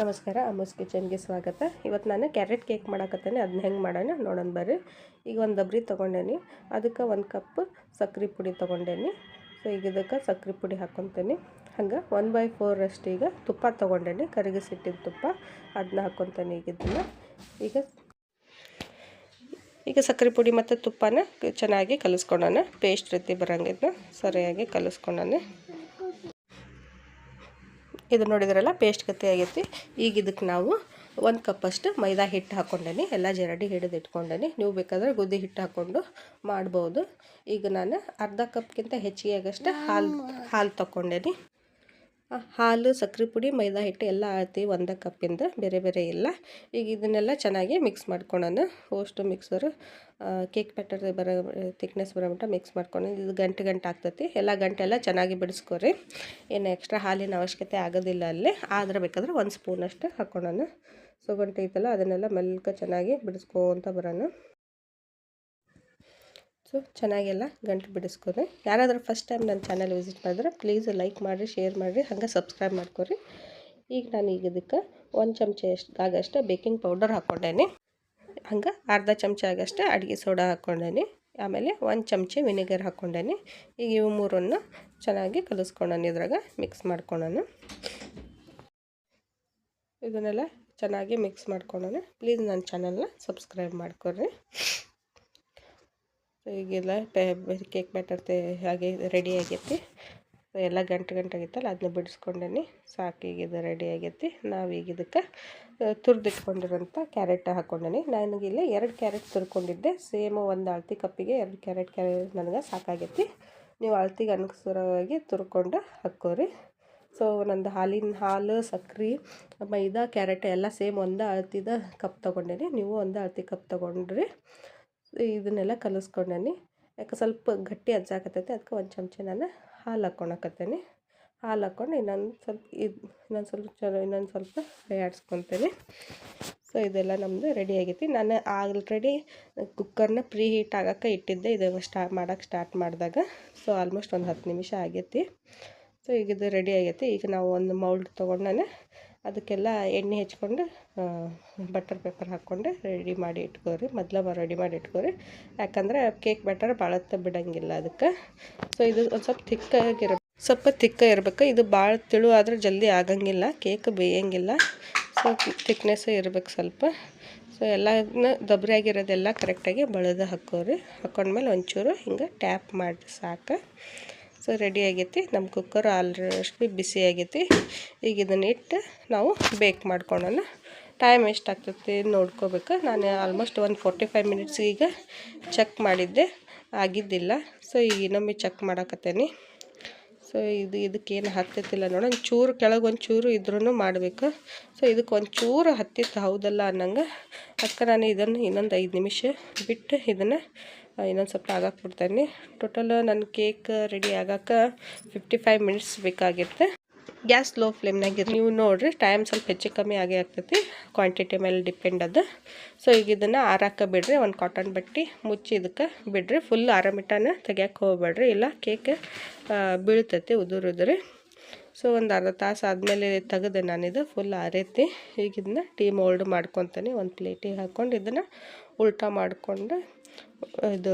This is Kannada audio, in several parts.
ನಮಸ್ಕಾರ ಅಮ್ಮಸ್ ಕಿಚನ್ಗೆ ಸ್ವಾಗತ. ಇವತ್ತು ನಾನು ಕ್ಯಾರೆಟ್ ಕೇಕ್ ಮಾಡಾಕತ್ತೇನೆ ಅದನ್ನ ಹೆಂಗೆ ಮಾಡೋಣ ನೋಡೋಣ ಬರ್ರಿ. ಈಗ ಒಂದು ಡಬ್ರಿ ತೊಗೊಂಡೇನಿ, ಅದಕ್ಕೆ ಒಂದು ಕಪ್ ಸಕ್ರೆ ಪುಡಿ ತೊಗೊಂಡೇನಿ. ಸೊ ಈಗ ಇದಕ್ಕೆ ಸಕ್ರೆ ಪುಡಿ ಹಾಕ್ಕೊತೇನೆ ಹಂಗೆ ಒನ್ ಬೈ ಫೋರಷ್ಟು ಈಗ ತುಪ್ಪ ತೊಗೊಂಡೇನಿ ಕರಗಿಸಿಟ್ಟಿದ್ದ ತುಪ್ಪ ಅದನ್ನ ಹಾಕ್ಕೊತೇನೆ ಈಗ ಇದನ್ನು. ಈಗ ಈಗ ಸಕ್ಕರೆ ಪುಡಿ ಮತ್ತು ತುಪ್ಪನ ಚೆನ್ನಾಗಿ ಕಲಿಸ್ಕೊಂಡಾನೆ ಪೇಸ್ಟ್ ರೀತಿ ಬರೋಂಗಿದ್ನ, ಸರಿಯಾಗಿ ಕಲಿಸ್ಕೊಂಡಾನೆ ಇದು ನೋಡಿದ್ರಲ್ಲ ಪೇಸ್ಟ್ ಗತಿ ಆಗೈತಿ. ಈಗ ಇದಕ್ಕೆ ನಾವು ಒಂದು ಕಪ್ಪಷ್ಟು ಮೈದಾ ಹಿಟ್ಟು ಹಾಕ್ಕೊಂಡೇನಿ ಎಲ್ಲ ಜರಡಿ ಹಿಡಿದು ಇಟ್ಕೊಂಡೇನಿ. ನೀವು ಬೇಕಾದರೆ ಗುದ್ದಿ ಹಿಟ್ಟು ಹಾಕ್ಕೊಂಡು ಮಾಡ್ಬೋದು. ಈಗ ನಾನು ಅರ್ಧ ಕಪ್ಗಿಂತ ಹೆಚ್ಚಿಗೆ ಆಗಷ್ಟು ಹಾಲು ಹಾಲು ತೊಗೊಂಡೇನಿ ಹಾಲು ಸಕ್ಕರೆ ಪುಡಿ, ಮೈದಾ ಹಿಟ್ಟು ಎಲ್ಲ ಆಳ್ತೀವಿ ಒಂದೇ ಕಪ್ಪಿಂದ, ಬೇರೆ ಬೇರೆ ಇಲ್ಲ. ಈಗ ಇದನ್ನೆಲ್ಲ ಚೆನ್ನಾಗಿ ಮಿಕ್ಸ್ ಮಾಡ್ಕೊಳೋಣ. ಅಷ್ಟು ಮಿಕ್ಸರು ಕೇಕ್ ಪ್ಯಾಟರ್ ಬರೋ ತಿಕ್ನೆಸ್ ಬರೋ ಮಟ್ಟ ಮಿಕ್ಸ್ ಮಾಡ್ಕೊಂಡು ಇದು ಗಂಟೆ ಗಂಟೆ ಆಗ್ತೈತಿ. ಎಲ್ಲ ಗಂಟೆ ಎಲ್ಲ ಚೆನ್ನಾಗಿ ಬಿಡಿಸ್ಕೊರಿ. ಏನು ಎಕ್ಸ್ಟ್ರಾ ಹಾಲಿನ ಅವಶ್ಯಕತೆ ಆಗೋದಿಲ್ಲ ಅಲ್ಲಿ. ಆದ್ರೆ ಬೇಕಾದ್ರೆ ಒಂದು ಸ್ಪೂನಷ್ಟು ಹಾಕ್ಕೊಳೋಣ ಸೊ ಗಂಟೆ ಐತಲ್ಲ, ಅದನ್ನೆಲ್ಲ ಮೆಲ್ಕ ಚೆನ್ನಾಗಿ ಬಿಡಿಸ್ಕೊಂತ ಬರೋಣ. ಸೊ ಚೆನ್ನಾಗೆಲ್ಲ ಗಂಟು ಬಿಡಿಸ್ಕೊರಿ ಯಾರಾದರೂ ಫಸ್ಟ್ ಟೈಮ್ ನನ್ನ ಚಾನಲ್ ವಿಸಿಟ್ ಮಾಡಿದ್ರೆ ಪ್ಲೀಸ್ ಲೈಕ್ ಮಾಡಿರಿ ಶೇರ್ ಮಾಡಿರಿ, ಹಂಗೆ ಸಬ್ಸ್ಕ್ರೈಬ್ ಮಾಡ್ಕೊರಿ. ಈಗ ನಾನು ಈಗ ಇದಕ್ಕೆ ಒಂದು ಚಮಚ ಎಷ್ಟು ಆಗಷ್ಟು ಬೇಕಿಂಗ್ ಪೌಡರ್ ಹಾಕ್ಕೊಂಡೇನಿ. ಹಂಗೆ ಅರ್ಧ ಚಮಚ ಆಗಷ್ಟೇ ಅಡುಗೆ ಸೋಡಾ ಹಾಕ್ಕೊಂಡೇನಿ. ಆಮೇಲೆ ಒಂದು ಚಮಚ ವಿನೆಗರ್ ಹಾಕ್ಕೊಂಡೇನಿ. ಈಗ ಇವು ಮೂರನ್ನು ಚೆನ್ನಾಗಿ ಕಲಿಸ್ಕೊಂಡಾನೆ ಇದ್ರಾಗ ಮಿಕ್ಸ್ ಮಾಡ್ಕೊಳ್ಳೋಣ ಇದನ್ನೆಲ್ಲ ಚೆನ್ನಾಗಿ ಮಿಕ್ಸ್ ಮಾಡ್ಕೊಳ್ಳೋಣ ಪ್ಲೀಸ್ ನನ್ನ ಚಾನಲ್ನ ಸಬ್ಸ್ಕ್ರೈಬ್ ಮಾಡ್ಕೊರಿ. ಈಗೆಲ್ಲ ಕೇಕ್ ಬ್ಯಾಟರ್ ಹಾಗೆ ರೆಡಿ ಆಗೈತಿ. ಎಲ್ಲ ಗಂಟು ಗಂಟು ಆಗೈತಲ್ಲ ಅದನ್ನ ಬಿಡಿಸ್ಕೊಂಡೇನಿ. ಸಾಕು ಈಗ ಇದು ರೆಡಿ ಆಗೈತಿ ನಾವೀಗ ಇದಕ್ಕೆ ತುರಿದಿಟ್ಕೊಂಡಿರೋಂಥ ಕ್ಯಾರೆಟ್ ಹಾಕ್ಕೊಂಡೇನಿ ಇಲ್ಲಿ ಎರಡು ಕ್ಯಾರೆಟ್ ತುರ್ಕೊಂಡಿದ್ದೆ. ಸೇಮ್ ಒಂದು ಅಳತಿ ಕಪ್ಪಿಗೆ ಎರಡು ಕ್ಯಾರೆಟ್ ಕ್ಯಾರೆಟ್ ನನಗೆ ಸಾಕಾಗೈತಿ. ನೀವು ಅಳತಿಗೆ ಅನುಸರವಾಗಿ ತುರ್ಕೊಂಡು ಹಾಕ್ಕೋರಿ. ಸೊ ನಂದು ಹಾಲಿನ ಹಾಲು, ಸಕ್ರೆ, ಮೈದಾ, ಕ್ಯಾರೆಟ್ ಎಲ್ಲ ಸೇಮ್ ಒಂದು ಅಳತಿದ ಕಪ್ ತೊಗೊಂಡೇನಿ. ನೀವು ಒಂದು ಅಳತಿ ಕಪ್ ತೊಗೊಂಡ್ರಿ. ಇದನ್ನೆಲ್ಲ ಕಲಸ್ಕೊಂಡೇನಿ. ಯಾಕೆ ಸ್ವಲ್ಪ ಗಟ್ಟಿ ಅಜ್ಜಾಕತ್ತೈತೆ ಅದಕ್ಕೆ ಒಂದು ಚಮಚ ನಾನು ಹಾಲು ಹಾಕ್ಕೊಳಕತ್ತೇನೆ ಹಾಲು ಹಾಕ್ಕೊಂಡು ಇನ್ನೊಂದು ಸ್ವಲ್ಪ ಇದು, ಇನ್ನೊಂದು ಸ್ವಲ್ಪ ಚಲೋ, ಇನ್ನೊಂದು ಸ್ವಲ್ಪ ಫ್ರೈ ಆಡಿಸ್ಕೊತೇನೆ. ಸೊ ಇದೆಲ್ಲ ನಮ್ಮದು ರೆಡಿ ಆಗೈತಿ. ನಾನು ಆಲ್ರೆಡಿ ಕುಕ್ಕರ್ನ ಪ್ರೀ ಹೀಟ್ ಆಗೋಕ್ಕೆ ಇಟ್ಟಿದ್ದೆ. ಇದು ಸ್ಟಾ ಮಾಡೋಕ್ಕೆ ಸ್ಟಾರ್ಟ್ ಮಾಡಿದಾಗ. ಸೊ ಆಲ್ಮೋಸ್ಟ್ ಒಂದು ಹತ್ತು ನಿಮಿಷ ಆಗೈತಿ. ಸೊ ಈಗ ಇದು ರೆಡಿ ಆಗೈತಿ. ಈಗ ನಾವು ಒಂದು ಮೌಲ್ಡ್ ತೊಗೊಂಡು ಅದಕ್ಕೆಲ್ಲ ಎಣ್ಣೆ ಹಚ್ಕೊಂಡು ಬಟರ್ ಪೇಪರ್ ಹಾಕ್ಕೊಂಡು ರೆಡಿ ಮಾಡಿ ಇಟ್ಕೋರಿ. ಮೊದಲ ರೆಡಿ ಮಾಡಿ ಇಟ್ಕೋರಿ. ಯಾಕಂದರೆ ಕೇಕ್ ಬ್ಯಾಟರ್ ಭಾಳ ಬಿಡೋಂಗಿಲ್ಲ ಅದಕ್ಕೆ ಸೊ ಇದು ಒಂದು ಸ್ವಲ್ಪ ತಿಕ್ಕಾಗಿರ ಸ್ವಲ್ಪ ತಿಕ್ಕ ಇರಬೇಕು. ಇದು ಭಾಳ ತಿಳು ಆದರೆ ಜಲ್ದಿ ಆಗಂಗಿಲ್ಲ. ಕೇಕ್ ಬೇಯಂಗಿಲ್ಲ. ಸೊ ತಿಕ್ನೆಸ್ಸು ಇರ್ಬೇಕು ಸ್ವಲ್ಪ. ಸೊ ಎಲ್ಲದನ್ನ ದಬ್ರಿ ಆಗಿರೋದೆಲ್ಲ ಕರೆಕ್ಟಾಗಿ ಬಳೆದು ಹಾಕೋರಿ ಹಾಕೊಂಡ್ಮೇಲೆ ಒಂಚೂರು ಹಿಂಗೆ ಟ್ಯಾಪ್ ಮಾಡಿ ಸಾಕು. ಸೊ ರೆಡಿ ಆಗೈತಿ. ನಮ್ಮ ಕುಕ್ಕರ್ ಆಲ್ರೆಡಿ ಬಿಸಿ ಆಗೈತಿ. ಈಗ ಇದನ್ನಿಟ್ಟು ನಾವು ಬೇಕ್ ಮಾಡ್ಕೊಳ್ಳೋಣ ಟೈಮ್ ಎಷ್ಟಾಗ್ತೈತಿ ನೋಡ್ಕೋಬೇಕು. ನಾನು ಆಲ್ಮೋಸ್ಟ್ ಒಂದು ಫೋರ್ಟಿ ಫೈವ್ ಮಿನಿಟ್ಸ್ ಈಗ ಚೆಕ್ ಮಾಡಿದ್ದೆ, ಆಗಿದ್ದಿಲ್ಲ. ಸೊ ಈಗ ಇನ್ನೊಮ್ಮೆ ಚೆಕ್ ಮಾಡಾಕತ್ತೇನೆ. ಸೊ ಇದು ಇದಕ್ಕೇನು ಹತ್ತೈತಿಲ್ಲ ನೋಡೋಣ ಚೂರು ಕೆಳಗೆ ಒಂದು ಚೂರು ಇದ್ರೂ ಮಾಡಬೇಕು. ಸೊ ಇದಕ್ಕೆ ಒಂದು ಚೂರು ಹತ್ತಿತ್ತು ಹೌದಲ್ಲ ಅನ್ನಂಗೆ. ಅದಕ್ಕೆ ನಾನು ಇದನ್ನು ಇನ್ನೊಂದು ಐದು ನಿಮಿಷ ಬಿಟ್ಟು ಇದನ್ನು ಇನ್ನೊಂದು ಸ್ವಲ್ಪ ಆಗಕ್ಕೆ ಬಿಡ್ತೇನೆ. ಟೋಟಲ್ ನನ್ನ ಕೇಕ್ ರೆಡಿ ಆಗಾಕ ಫಿಫ್ಟಿ ಫೈವ್ ಮಿನಿಟ್ಸ್ ಬೇಕಾಗಿರುತ್ತೆ ಗ್ಯಾಸ್ ಲೋ ಫ್ಲೇಮ್ನಾಗ ನೀವು ನೋಡಿರಿ, ಟೈಮ್ ಸ್ವಲ್ಪ ಹೆಚ್ಚು ಕಮ್ಮಿ ಆಗೇ ಆಗ್ತೈತಿ. ಕ್ವಾಂಟಿಟಿ ಮೇಲೆ ಡಿಪೆಂಡ್ ಅದು. ಸೊ ಈಗ ಇದನ್ನು ಆರಾಕ ಬಿಡ್ರಿ, ಒಂದು ಕಾಟನ್ ಬಟ್ಟೆ ಮುಚ್ಚಿ ಇದಕ್ಕೆ ಬಿಡ್ರಿ. ಫುಲ್ ಆರಾಮಿಟನ ತೆಗಿಯಕ್ಕೆ ಹೋಗ್ಬೇಡ್ರಿ. ಇಲ್ಲ ಕೇಕ್ ಬೀಳ್ತೈತಿ, ಉದುರು ಉದುರಿ. ಸೊ ಒಂದು ಅರ್ಧ ತಾಸು ಆದಮೇಲೆ ತೆಗೆದೆ ನಾನಿದು ಫುಲ್ ಆರೈತಿ. ಈಗ ಇದನ್ನ ಟೀ ಮೋಲ್ಡ್ ಮಾಡ್ಕೊತೀನಿ. ಒಂದು ಪ್ಲೇಟಿಗೆ ಹಾಕ್ಕೊಂಡು ಇದನ್ನು ಉಲ್ಟಾ ಮಾಡಿಕೊಂಡು ಇದು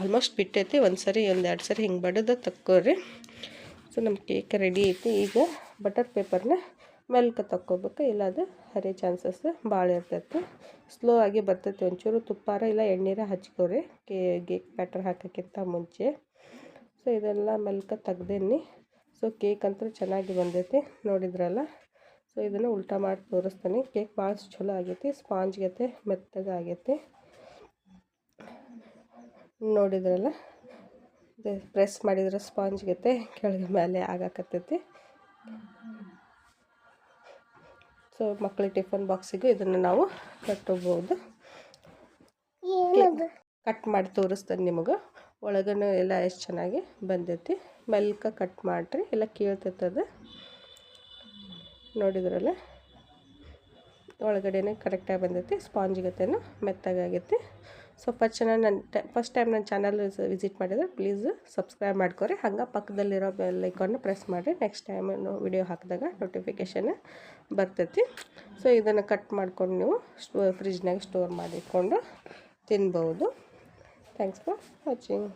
ಆಲ್ಮೋಸ್ಟ್ ಬಿಟ್ಟೈತಿ. ಒಂದು ಸರಿ ಒಂದು ಎರಡು ಸರಿ ಹಿಂಗೆ ಬಡದ ತಕ್ಕೋರಿ. ಸೊ ನಮ್ಮ ಕೇಕ್ ರೆಡಿ ಐತಿ. ಈಗ ಬಟರ್ ಪೇಪರ್ನ ಮೆಲ್ಕ ತಕ್ಕೋಬೇಕು ಇಲ್ಲ ಅದು ಹರಿ ಚಾನ್ಸಸ್ ಭಾಳ ಇರ್ತೈತೆ. ಸ್ಲೋ ಆಗಿ ಬರ್ತೈತೆ ಒಂಚೂರು. ತುಪ್ಪಾರ ಇಲ್ಲ, ಎಣ್ಣೀರ ಹಚ್ಕೋರಿ. ಕೇಕ್ ಬ್ಯಾಟರ್ ಹಾಕೋಕ್ಕಿಂತ ಮುಂಚೆ. ಸೊ ಇದೆಲ್ಲ ಮೆಲ್ಕ ತೆಗ್ದೇನಿ ಸೊ ಕೇಕ್ ಅಂತೂ ಚೆನ್ನಾಗಿ ಬಂದೈತಿ. ನೋಡಿದ್ರಲ್ಲ? ಸೊ ಇದನ್ನು ಉಲ್ಟಾ ಮಾಡಿ ತೋರಿಸ್ತೀನಿ. ಕೇಕ್ ಭಾಳ ಚಲೋ ಆಗೈತಿ. ಸ್ಪಾಂಜ್ ಗತೆ ಮೆತ್ತಗೆ ಆಗೈತಿ ನೋಡಿದ್ರಲ್ಲ ಪ್ರೆಸ್ ಮಾಡಿದ್ರೆ ಸ್ಪಾಂಜ್ ಗತೆ ಕೆಳಗೆ ಮೇಲೆ ಆಗಾಕತ್ತೈತಿ. ಸೊ ಮಕ್ಕಳ ಟಿಫನ್ ಬಾಕ್ಸಿಗೂ ಇದನ್ನು ನಾವು ಕಟ್ಟಬಹುದು ಕಟ್ ಮಾಡಿ ತೋರಿಸ್ತೇನೆ ನಿಮಗೆ. ಒಳಗನು ಎಲ್ಲ ಎಷ್ಟು ಚೆನ್ನಾಗಿ ಬಂದೈತಿ. ಮೆಲ್ಕ ಕಟ್ ಮಾಡಿರಿ. ಎಲ್ಲ ಅದು ನೋಡಿದ್ರಲ್ಲ? ಒಳಗಡೆನೇ ಕರೆಕ್ಟಾಗಿ ಬಂದೈತಿ. ಸ್ಪಾಂಜ್ ಗತೆನೂ ಮೆತ್ತಗಾಗೈತಿ. ಸೊ ಫಸ್ಟ್ ಚೆನ್ನಾಗಿ ನನ್ನ ಫಸ್ಟ್ ಟೈಮ್ ನನ್ನ ಚಾನಲ್ ವಿಸಿಟ್ ಮಾಡಿದರೆ ಪ್ಲೀಸ್ ಸಬ್ಸ್ಕ್ರೈಬ್ ಮಾಡ್ಕೊರಿ. ಹಂಗೆ ಪಕ್ಕದಲ್ಲಿರೋ ಬೆಲ್ ಐಕಾನ್ನ ಪ್ರೆಸ್ ಮಾಡಿರಿ. ನೆಕ್ಸ್ಟ್ ಟೈಮ್ ವಿಡಿಯೋ ಹಾಕಿದಾಗ ನೋಟಿಫಿಕೇಷನ್ ಬರ್ತೈತಿ. ಸೊ ಇದನ್ನು ಕಟ್ ಮಾಡ್ಕೊಂಡು ನೀವು ಸ್ಟೋ ಫ್ರಿಜ್ನಾಗ ಸ್ಟೋರ್ ಮಾಡಿಟ್ಕೊಂಡು ತಿನ್ಬೋದು. Thanks for watching